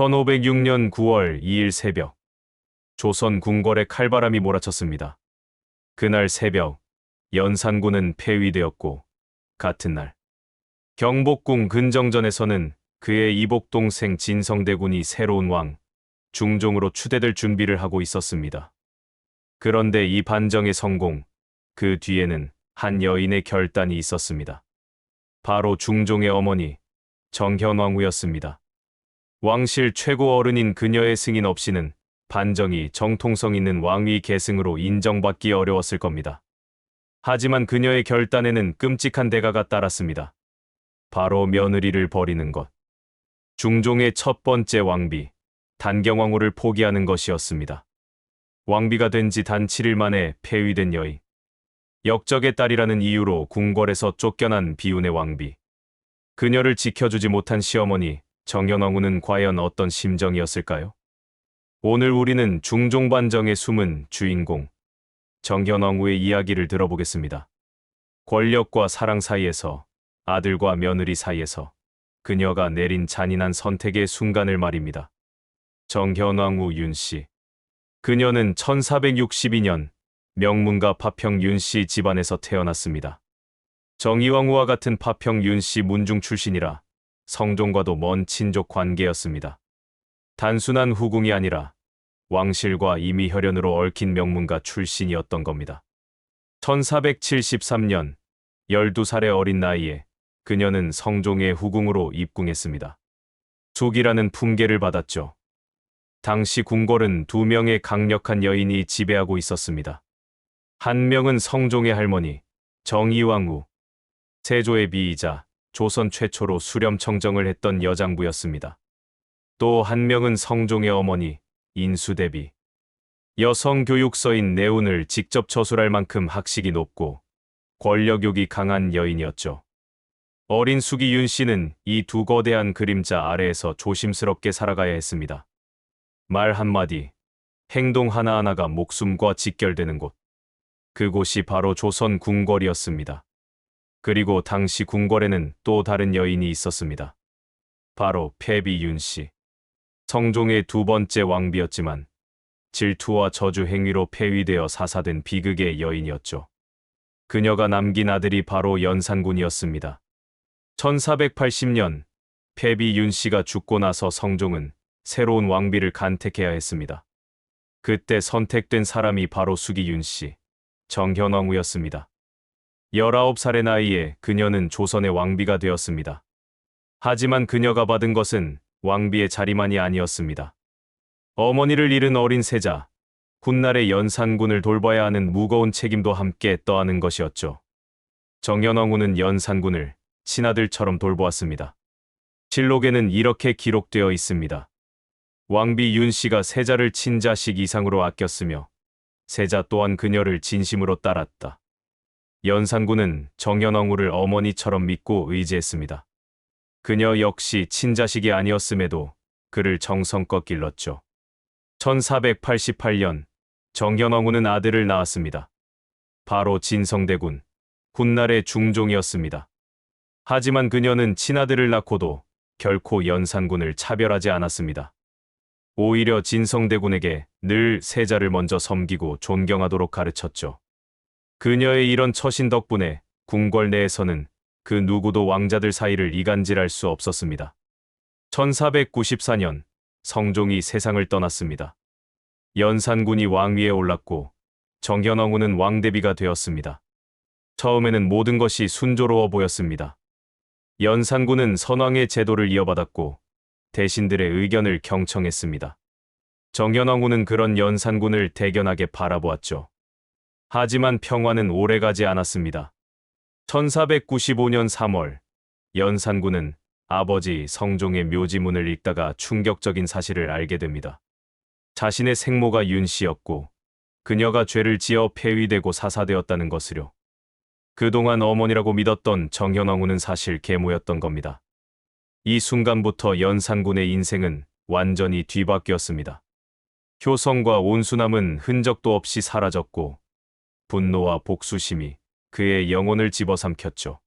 1506년 9월 2일 새벽, 조선 궁궐에 칼바람이 몰아쳤습니다. 그날 새벽, 연산군은 폐위되었고, 같은 날, 경복궁 근정전에서는 그의 이복 동생 진성대군이 새로운 왕, 중종으로 추대될 준비를 하고 있었습니다. 그런데 이 반정의 성공, 그 뒤에는 한 여인의 결단이 있었습니다. 바로 중종의 어머니, 정현왕후였습니다. 왕실 최고 어른인 그녀의 승인 없이는 반정이 정통성 있는 왕위 계승으로 인정받기 어려웠을 겁니다. 하지만 그녀의 결단에는 끔찍한 대가가 따랐습니다. 바로 며느리를 버리는 것. 중종의 첫 번째 왕비, 단경왕후를 포기하는 것이었습니다. 왕비가 된 지 단 7일 만에 폐위된 여인. 역적의 딸이라는 이유로 궁궐에서 쫓겨난 비운의 왕비. 그녀를 지켜주지 못한 시어머니 정현왕후는 과연 어떤 심정이었을까요? 오늘 우리는 중종반정의 숨은 주인공 정현왕후의 이야기를 들어보겠습니다. 권력과 사랑 사이에서 아들과 며느리 사이에서 그녀가 내린 잔인한 선택의 순간을 말입니다. 정현왕후 윤씨. 그녀는 1462년 명문가 파평 윤씨 집안에서 태어났습니다. 정의왕후와 같은 파평 윤씨 문중 출신이라 성종과도 먼 친족 관계였습니다. 단순한 후궁이 아니라 왕실과 이미 혈연으로 얽힌 명문가 출신이었던 겁니다. 1473년 12살의 어린 나이에 그녀는 성종의 후궁으로 입궁했습니다. 숙이라는 품계를 받았죠. 당시 궁궐은 두 명의 강력한 여인이 지배하고 있었습니다. 한 명은 성종의 할머니, 정의왕후, 세조의 비이자 조선 최초로 수렴 청정을 했던 여장부였습니다. 또 한 명은 성종의 어머니, 인수대비. 여성 교육서인 내운을 직접 저술할 만큼 학식이 높고 권력욕이 강한 여인이었죠. 어린 수기 윤 씨는 이 두 거대한 그림자 아래에서 조심스럽게 살아가야 했습니다. 말 한마디, 행동 하나하나가 목숨과 직결되는 곳. 그곳이 바로 조선 궁궐이었습니다. 그리고 당시 궁궐에는 또 다른 여인이 있었습니다. 바로 패비 윤 씨. 성종의 두 번째 왕비였지만 질투와 저주 행위로 폐위되어 사사된 비극의 여인이었죠. 그녀가 남긴 아들이 바로 연산군이었습니다. 1480년 패비 윤 씨가 죽고 나서 성종은 새로운 왕비를 간택해야 했습니다. 그때 선택된 사람이 바로 수기 윤 씨, 정현왕후였습니다. 19살의 나이에 그녀는 조선의 왕비가 되었습니다. 하지만 그녀가 받은 것은 왕비의 자리만이 아니었습니다. 어머니를 잃은 어린 세자, 훗날의 연산군을 돌봐야 하는 무거운 책임도 함께 떠안은 것이었죠. 정현왕후는 연산군을 친아들처럼 돌보았습니다. 실록에는 이렇게 기록되어 있습니다. 왕비 윤 씨가 세자를 친자식 이상으로 아꼈으며 세자 또한 그녀를 진심으로 따랐다. 연산군은 정현왕후를 어머니처럼 믿고 의지했습니다. 그녀 역시 친자식이 아니었음에도 그를 정성껏 길렀죠. 1488년 정현왕후는 아들을 낳았습니다. 바로 진성대군, 훗날의 중종이었습니다. 하지만 그녀는 친아들을 낳고도 결코 연산군을 차별하지 않았습니다. 오히려 진성대군에게 늘 세자를 먼저 섬기고 존경하도록 가르쳤죠. 그녀의 이런 처신 덕분에 궁궐 내에서는 그 누구도 왕자들 사이를 이간질할 수 없었습니다. 1494년 성종이 세상을 떠났습니다. 연산군이 왕위에 올랐고 정현왕후는 왕대비가 되었습니다. 처음에는 모든 것이 순조로워 보였습니다. 연산군은 선왕의 제도를 이어받았고 대신들의 의견을 경청했습니다. 정현왕후는 그런 연산군을 대견하게 바라보았죠. 하지만 평화는 오래가지 않았습니다. 1495년 3월 연산군은 아버지 성종의 묘지문을 읽다가 충격적인 사실을 알게 됩니다. 자신의 생모가 윤 씨였고 그녀가 죄를 지어 폐위되고 사사되었다는 것을요. 그동안 어머니라고 믿었던 정현왕후는 사실 계모였던 겁니다. 이 순간부터 연산군의 인생은 완전히 뒤바뀌었습니다. 효성과 온순함은 흔적도 없이 사라졌고 분노와 복수심이 그의 영혼을 집어삼켰죠.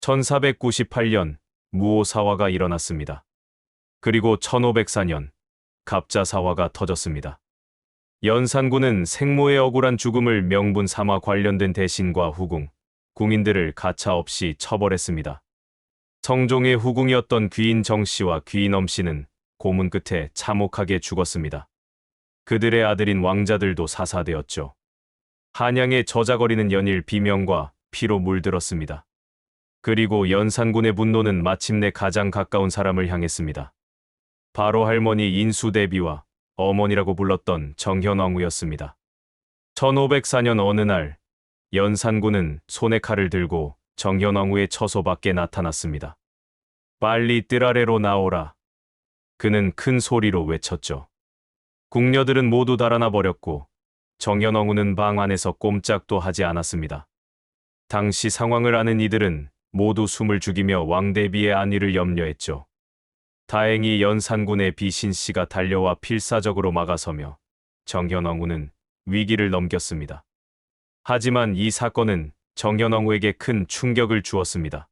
1498년 무오사화가 일어났습니다. 그리고 1504년 갑자사화가 터졌습니다. 연산군은 생모의 억울한 죽음을 명분 삼아 관련된 대신과 후궁, 궁인들을 가차없이 처벌했습니다. 성종의 후궁이었던 귀인 정씨와 귀인 엄씨는 고문 끝에 참혹하게 죽었습니다. 그들의 아들인 왕자들도 사사되었죠. 한양에 저작거리는 연일 비명과 피로 물들었습니다. 그리고 연산군의 분노는 마침내 가장 가까운 사람을 향했습니다. 바로 할머니 인수대비와 어머니라고 불렀던 정현왕후였습니다. 1504년 어느 날 연산군은 손에 칼을 들고 정현왕후의 처소 밖에 나타났습니다. 빨리 뜰 아래로 나오라. 그는 큰 소리로 외쳤죠. 궁녀들은 모두 달아나 버렸고 정현왕후는 방 안에서 꼼짝도 하지 않았습니다. 당시 상황을 아는 이들은 모두 숨을 죽이며 왕대비의 안위를 염려했죠. 다행히 연산군의 비신 씨가 달려와 필사적으로 막아서며 정현왕후는 위기를 넘겼습니다. 하지만 이 사건은 정현왕후에게 큰 충격을 주었습니다.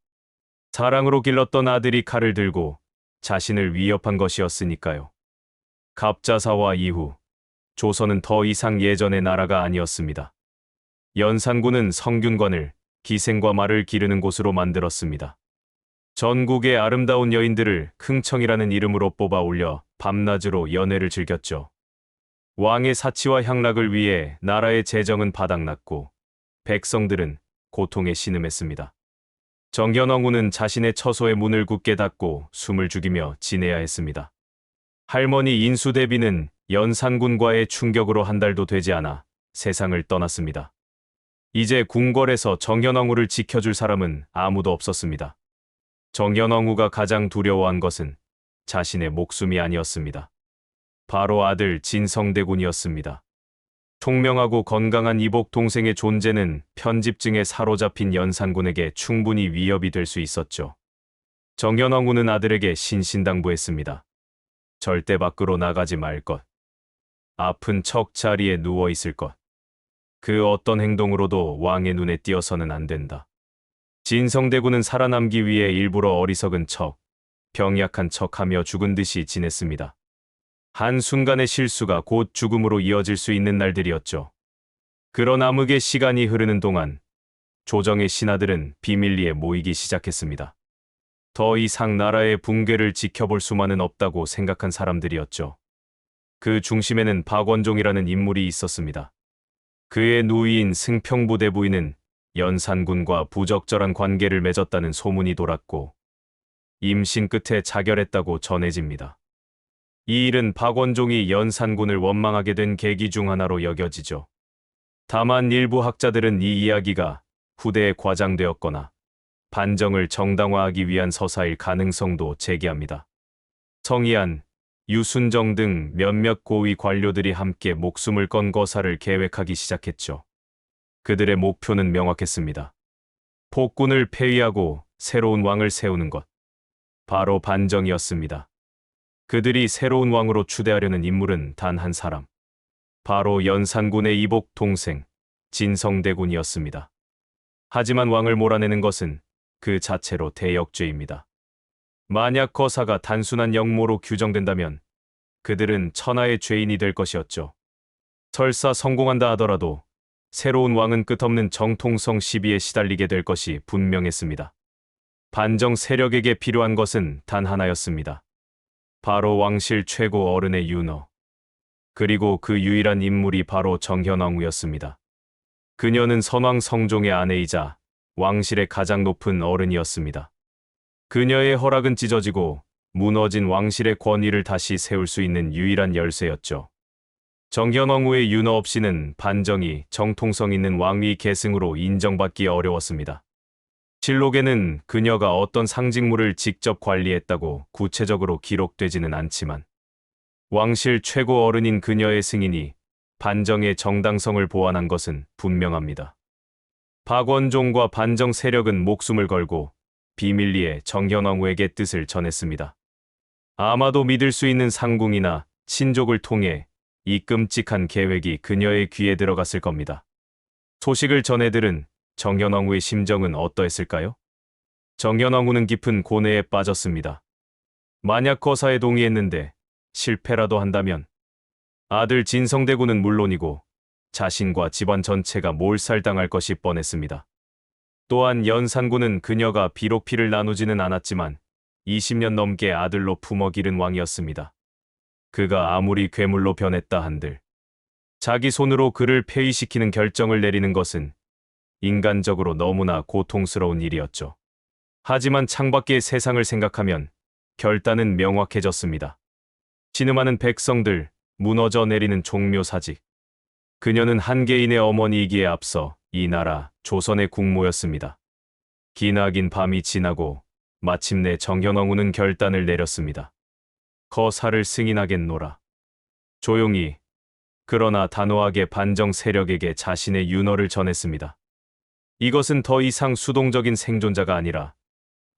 사랑으로 길렀던 아들이 칼을 들고 자신을 위협한 것이었으니까요. 갑자사와 이후 조선은 더 이상 예전의 나라가 아니었습니다. 연산군은 성균관을 기생과 말을 기르는 곳으로 만들었습니다. 전국의 아름다운 여인들을 흥청이라는 이름으로 뽑아 올려 밤낮으로 연애를 즐겼죠. 왕의 사치와 향락을 위해 나라의 재정은 바닥났고 백성들은 고통에 신음했습니다. 정견왕후는 자신의 처소의 문을 굳게 닫고 숨을 죽이며 지내야 했습니다. 할머니 인수대비는 연산군과의 충격으로 한 달도 되지 않아 세상을 떠났습니다. 이제 궁궐에서 정현왕후를 지켜줄 사람은 아무도 없었습니다. 정현왕후가 가장 두려워한 것은 자신의 목숨이 아니었습니다. 바로 아들 진성대군이었습니다. 총명하고 건강한 이복 동생의 존재는 편집증에 사로잡힌 연산군에게 충분히 위협이 될 수 있었죠. 정현왕후는 아들에게 신신당부했습니다. 절대 밖으로 나가지 말 것. 아픈 척 자리에 누워 있을 것. 그 어떤 행동으로도 왕의 눈에 띄어서는 안 된다. 진성대군은 살아남기 위해 일부러 어리석은 척, 병약한 척하며 죽은 듯이 지냈습니다. 한순간의 실수가 곧 죽음으로 이어질 수 있는 날들이었죠. 그런 암흑의 시간이 흐르는 동안 조정의 신하들은 비밀리에 모이기 시작했습니다. 더 이상 나라의 붕괴를 지켜볼 수만은 없다고 생각한 사람들이었죠. 그 중심에는 박원종이라는 인물이 있었습니다. 그의 누이인 승평부 대 부인은 연산군과 부적절한 관계를 맺었다는 소문이 돌았고 임신 끝에 자결했다고 전해집니다. 이 일은 박원종이 연산군을 원망하게 된 계기 중 하나로 여겨지죠. 다만 일부 학자들은 이 이야기가 후대에 과장되었거나 반정을 정당화하기 위한 서사일 가능성도 제기합니다. 성희안, 유순정 등 몇몇 고위 관료들이 함께 목숨을 건 거사를 계획하기 시작했죠. 그들의 목표는 명확했습니다. 폭군을 폐위하고 새로운 왕을 세우는 것. 바로 반정이었습니다. 그들이 새로운 왕으로 추대하려는 인물은 단 한 사람. 바로 연산군의 이복 동생, 진성대군이었습니다. 하지만 왕을 몰아내는 것은 그 자체로 대역죄입니다. 만약 거사가 단순한 역모로 규정된다면 그들은 천하의 죄인이 될 것이었죠. 설사 성공한다 하더라도 새로운 왕은 끝없는 정통성 시비에 시달리게 될 것이 분명했습니다. 반정 세력에게 필요한 것은 단 하나였습니다. 바로 왕실 최고 어른의 윤호. 그리고 그 유일한 인물이 바로 정현왕후였습니다. 그녀는 선왕 성종의 아내이자 왕실의 가장 높은 어른이었습니다. 그녀의 허락은 찢어지고 무너진 왕실의 권위를 다시 세울 수 있는 유일한 열쇠였죠. 정현왕후의 윤호 없이는 반정이 정통성 있는 왕위 계승으로 인정받기 어려웠습니다. 실록에는 그녀가 어떤 상징물을 직접 관리했다고 구체적으로 기록되지는 않지만 왕실 최고 어른인 그녀의 승인이 반정의 정당성을 보완한 것은 분명합니다. 박원종과 반정 세력은 목숨을 걸고 비밀리에 정현왕후에게 뜻을 전했습니다. 아마도 믿을 수 있는 상궁이나 친족을 통해 이 끔찍한 계획이 그녀의 귀에 들어갔을 겁니다. 소식을 전해들은 정현왕후의 심정은 어떠했을까요? 정현왕후는 깊은 고뇌에 빠졌습니다. 만약 거사에 동의했는데 실패라도 한다면 아들 진성대군은 물론이고 자신과 집안 전체가 몰살당할 것이 뻔했습니다. 또한 연산군은 그녀가 비록 피를 나누지는 않았지만 20년 넘게 아들로 품어 기른 왕이었습니다. 그가 아무리 괴물로 변했다 한들 자기 손으로 그를 폐위시키는 결정을 내리는 것은 인간적으로 너무나 고통스러운 일이었죠. 하지만 창밖의 세상을 생각하면 결단은 명확해졌습니다. 신음하는 백성들, 무너져 내리는 종묘사직. 그녀는 한 개인의 어머니이기에 앞서 이 나라 조선의 국모였습니다. 기나긴 밤이 지나고 마침내 정현왕후는 결단을 내렸습니다. 거사를 승인하겠노라. 조용히 그러나 단호하게 반정 세력에게 자신의 윤허를 전했습니다. 이것은 더 이상 수동적인 생존자가 아니라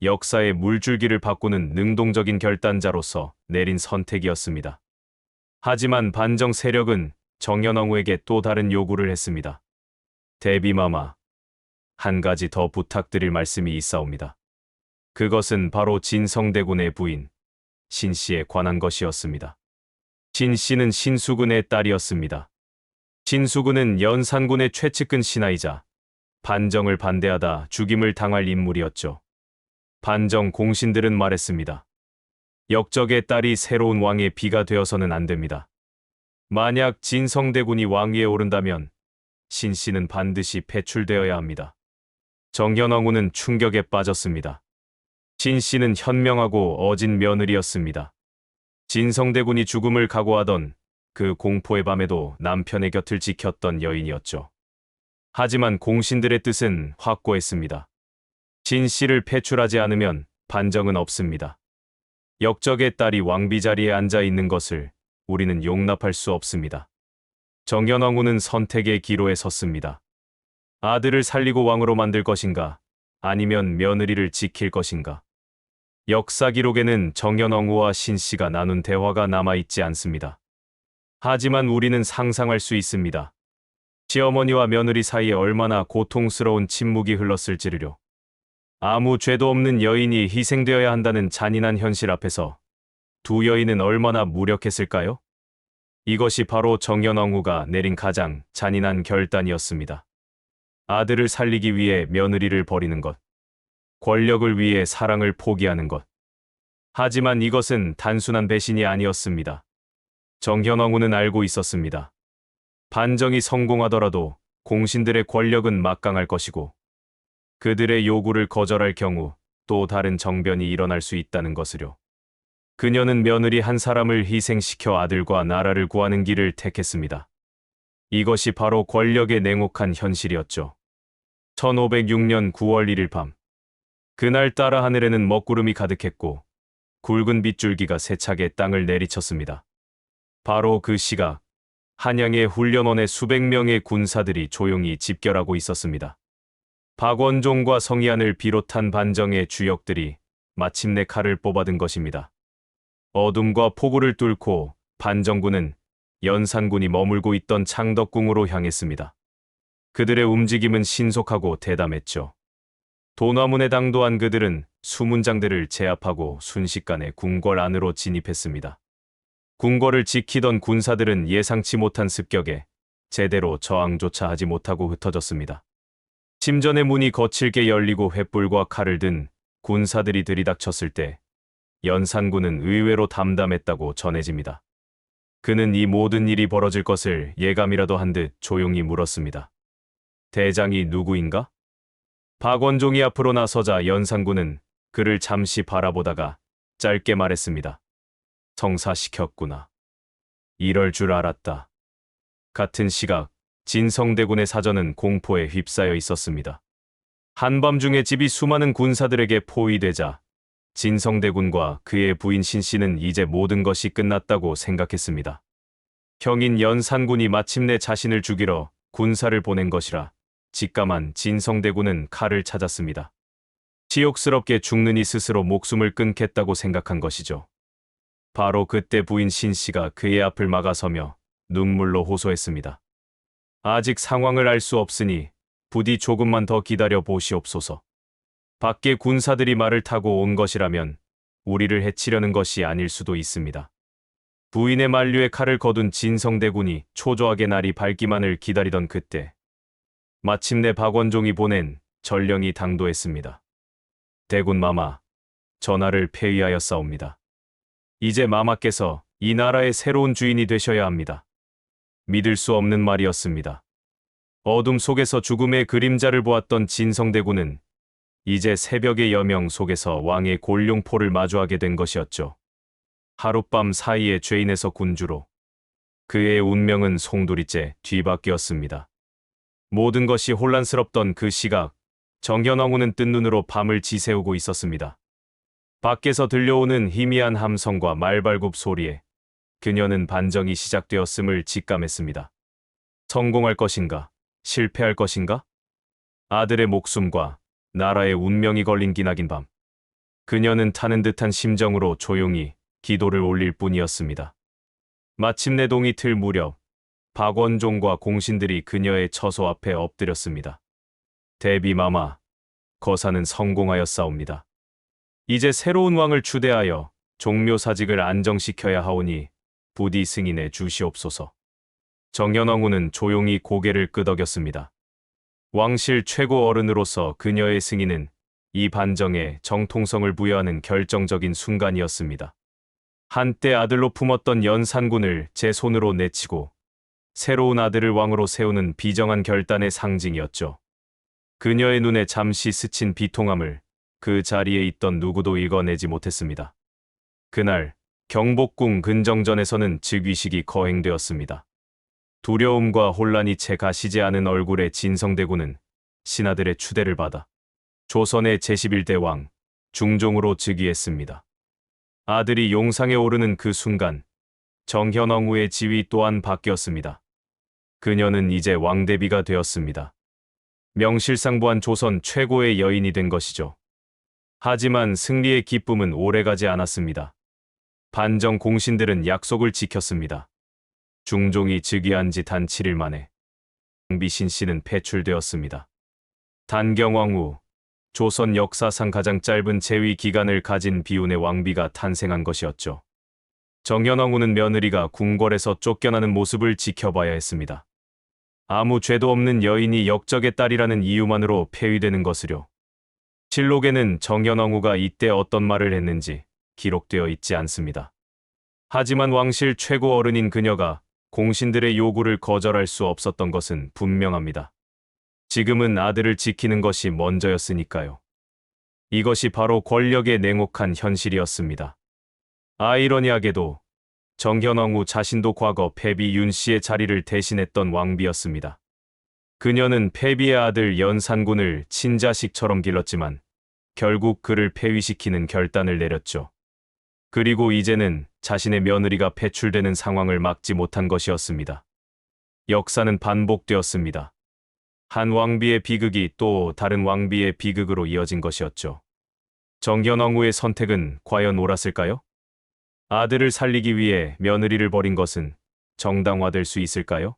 역사의 물줄기를 바꾸는 능동적인 결단자로서 내린 선택이었습니다. 하지만 반정 세력은 정연왕후에게 또 다른 요구를 했습니다. 대비마마, 한 가지 더 부탁드릴 말씀이 있사옵니다. 그것은 바로 진성대군의 부인, 신 씨에 관한 것이었습니다. 신 씨는 신수군의 딸이었습니다. 신수군은 연산군의 최측근 신하이자 반정을 반대하다 죽임을 당할 인물이었죠. 반정 공신들은 말했습니다. 역적의 딸이 새로운 왕의 비가 되어서는 안 됩니다. 만약 진성대군이 왕위에 오른다면 신 씨는 반드시 배출되어야 합니다. 정현왕후는 충격에 빠졌습니다. 신 씨는 현명하고 어진 며느리였습니다. 진성대군이 죽음을 각오하던 그 공포의 밤에도 남편의 곁을 지켰던 여인이었죠. 하지만 공신들의 뜻은 확고했습니다. 진 씨를 배출하지 않으면 반정은 없습니다. 역적의 딸이 왕비 자리에 앉아 있는 것을 우리는 용납할 수 없습니다. 정현왕후는 선택의 기로에 섰습니다. 아들을 살리고 왕으로 만들 것인가, 아니면 며느리를 지킬 것인가. 역사 기록에는 정현왕후와 신씨가 나눈 대화가 남아있지 않습니다. 하지만 우리는 상상할 수 있습니다. 시어머니와 며느리 사이에 얼마나 고통스러운 침묵이 흘렀을지를요. 아무 죄도 없는 여인이 희생되어야 한다는 잔인한 현실 앞에서 두 여인은 얼마나 무력했을까요? 이것이 바로 정연왕후가 내린 가장 잔인한 결단이었습니다. 아들을 살리기 위해 며느리를 버리는 것. 권력을 위해 사랑을 포기하는 것. 하지만 이것은 단순한 배신이 아니었습니다. 정현왕후는 알고 있었습니다. 반정이 성공하더라도 공신들의 권력은 막강할 것이고 그들의 요구를 거절할 경우 또 다른 정변이 일어날 수 있다는 것을요. 그녀는 며느리 한 사람을 희생시켜 아들과 나라를 구하는 길을 택했습니다. 이것이 바로 권력의 냉혹한 현실이었죠. 1506년 9월 1일 밤. 그날 따라 하늘에는 먹구름이 가득했고 굵은 빗줄기가 세차게 땅을 내리쳤습니다. 바로 그 시각 한양의 훈련원의 수백 명의 군사들이 조용히 집결하고 있었습니다. 박원종과 성희안을 비롯한 반정의 주역들이 마침내 칼을 뽑아든 것입니다. 어둠과 폭우를 뚫고 반정군은 연산군이 머물고 있던 창덕궁으로 향했습니다. 그들의 움직임은 신속하고 대담했죠. 도나문에 당도한 그들은 수문장들을 제압하고 순식간에 궁궐 안으로 진입했습니다. 궁궐을 지키던 군사들은 예상치 못한 습격에 제대로 저항조차 하지 못하고 흩어졌습니다. 침전의 문이 거칠게 열리고 횃불과 칼을 든 군사들이 들이닥쳤을 때 연산군은 의외로 담담했다고 전해집니다. 그는 이 모든 일이 벌어질 것을 예감이라도 한 듯 조용히 물었습니다. 대장이 누구인가? 박원종이 앞으로 나서자 연산군은 그를 잠시 바라보다가 짧게 말했습니다. 성사시켰구나. 이럴 줄 알았다. 같은 시각 진성대군의 사전은 공포에 휩싸여 있었습니다. 한밤중에 집이 수많은 군사들에게 포위되자 진성대군과 그의 부인 신씨는 이제 모든 것이 끝났다고 생각했습니다. 형인 연산군이 마침내 자신을 죽이러 군사를 보낸 것이라 직감한 진성대군은 칼을 찾았습니다. 치욕스럽게 죽느니 스스로 목숨을 끊겠다고 생각한 것이죠. 바로 그때 부인 신 씨가 그의 앞을 막아서며 눈물로 호소했습니다. 아직 상황을 알 수 없으니 부디 조금만 더 기다려 보시옵소서. 밖에 군사들이 말을 타고 온 것이라면 우리를 해치려는 것이 아닐 수도 있습니다. 부인의 만류에 칼을 거둔 진성대군이 초조하게 날이 밝기만을 기다리던 그때 마침내 박원종이 보낸 전령이 당도했습니다. 대군 마마, 전하를 폐위하였사옵니다. 이제 마마께서 이 나라의 새로운 주인이 되셔야 합니다. 믿을 수 없는 말이었습니다. 어둠 속에서 죽음의 그림자를 보았던 진성대군은 이제 새벽의 여명 속에서 왕의 골룡포를 마주하게 된 것이었죠. 하룻밤 사이에 죄인에서 군주로 그의 운명은 송두리째 뒤바뀌었습니다. 모든 것이 혼란스럽던 그 시각, 정현왕후는 뜬 눈으로 밤을 지새우고 있었습니다. 밖에서 들려오는 희미한 함성과 말발굽 소리에 그녀는 반정이 시작되었음을 직감했습니다. 성공할 것인가? 실패할 것인가? 아들의 목숨과 나라의 운명이 걸린 기나긴 밤. 그녀는 타는 듯한 심정으로 조용히 기도를 올릴 뿐이었습니다. 마침내 동이 틀 무렵 박원종과 공신들이 그녀의 처소 앞에 엎드렸습니다. 대비마마, 거사는 성공하였사옵니다. 이제 새로운 왕을 추대하여 종묘사직을 안정시켜야 하오니 부디 승인해 주시옵소서. 정연왕후는 조용히 고개를 끄덕였습니다. 왕실 최고 어른으로서 그녀의 승인은 이 반정에 정통성을 부여하는 결정적인 순간이었습니다. 한때 아들로 품었던 연산군을 제 손으로 내치고 새로운 아들을 왕으로 세우는 비정한 결단의 상징이었죠. 그녀의 눈에 잠시 스친 비통함을 그 자리에 있던 누구도 읽어내지 못했습니다. 그날 경복궁 근정전에서는 즉위식이 거행되었습니다. 두려움과 혼란이 채 가시지 않은 얼굴의 진성대군은 신하들의 추대를 받아 조선의 제11대 왕 중종으로 즉위했습니다. 아들이 용상에 오르는 그 순간 정현왕후의 지위 또한 바뀌었습니다. 그녀는 이제 왕대비가 되었습니다. 명실상부한 조선 최고의 여인이 된 것이죠. 하지만 승리의 기쁨은 오래가지 않았습니다. 반정 공신들은 약속을 지켰습니다. 중종이 즉위한 지 단 7일 만에 비신 씨는 배출되었습니다. 단경왕 후, 조선 역사상 가장 짧은 재위 기간을 가진 비운의 왕비가 탄생한 것이었죠. 정현왕후는 며느리가 궁궐에서 쫓겨나는 모습을 지켜봐야 했습니다. 아무 죄도 없는 여인이 역적의 딸이라는 이유만으로 폐위되는 것으로. 실록에는 정현왕후가 이때 어떤 말을 했는지 기록되어 있지 않습니다. 하지만 왕실 최고 어른인 그녀가 공신들의 요구를 거절할 수 없었던 것은 분명합니다. 지금은 아들을 지키는 것이 먼저였으니까요. 이것이 바로 권력의 냉혹한 현실이었습니다. 아이러니하게도 정현왕후 자신도 과거 패비 윤 씨의 자리를 대신했던 왕비였습니다. 그녀는 패비의 아들 연산군을 친자식처럼 길렀지만 결국 그를 폐위시키는 결단을 내렸죠. 그리고 이제는 자신의 며느리가 배출되는 상황을 막지 못한 것이었습니다. 역사는 반복되었습니다. 한 왕비의 비극이 또 다른 왕비의 비극으로 이어진 것이었죠. 정현왕후의 선택은 과연 옳았을까요? 아들을 살리기 위해 며느리를 버린 것은 정당화될 수 있을까요?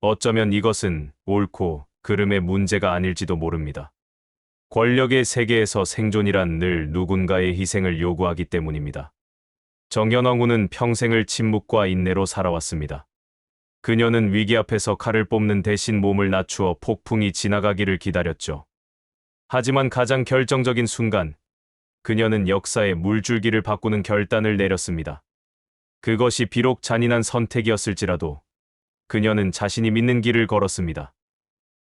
어쩌면 이것은 옳고 그름의 문제가 아닐지도 모릅니다. 권력의 세계에서 생존이란 늘 누군가의 희생을 요구하기 때문입니다. 정연왕후는 평생을 침묵과 인내로 살아왔습니다. 그녀는 위기 앞에서 칼을 뽑는 대신 몸을 낮추어 폭풍이 지나가기를 기다렸죠. 하지만 가장 결정적인 순간, 그녀는 역사의 물줄기를 바꾸는 결단을 내렸습니다. 그것이 비록 잔인한 선택이었을지라도 그녀는 자신이 믿는 길을 걸었습니다.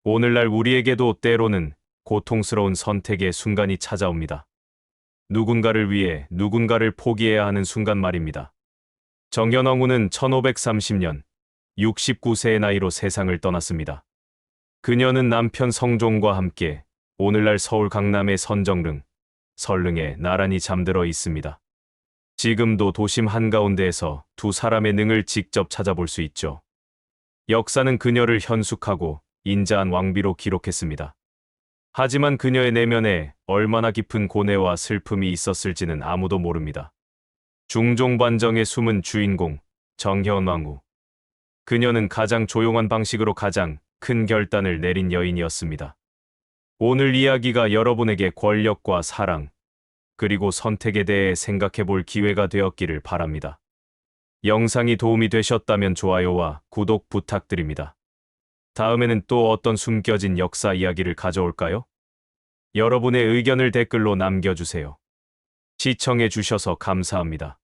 오늘날 우리에게도 때로는 고통스러운 선택의 순간이 찾아옵니다. 누군가를 위해 누군가를 포기해야 하는 순간 말입니다. 정연왕후는 1530년 69세의 나이로 세상을 떠났습니다. 그녀는 남편 성종과 함께 오늘날 서울 강남의 선정릉, 설릉에 나란히 잠들어 있습니다. 지금도 도심 한가운데에서 두 사람의 능을 직접 찾아볼 수 있죠. 역사는 그녀를 현숙하고 인자한 왕비로 기록했습니다. 하지만 그녀의 내면에 얼마나 깊은 고뇌와 슬픔이 있었을지는 아무도 모릅니다. 중종반정의 숨은 주인공, 정현왕후. 그녀는 가장 조용한 방식으로 가장 큰 결단을 내린 여인이었습니다. 오늘 이야기가 여러분에게 권력과 사랑, 그리고 선택에 대해 생각해 볼 기회가 되었기를 바랍니다. 영상이 도움이 되셨다면 좋아요와 구독 부탁드립니다. 다음에는 또 어떤 숨겨진 역사 이야기를 가져올까요? 여러분의 의견을 댓글로 남겨주세요. 시청해 주셔서 감사합니다.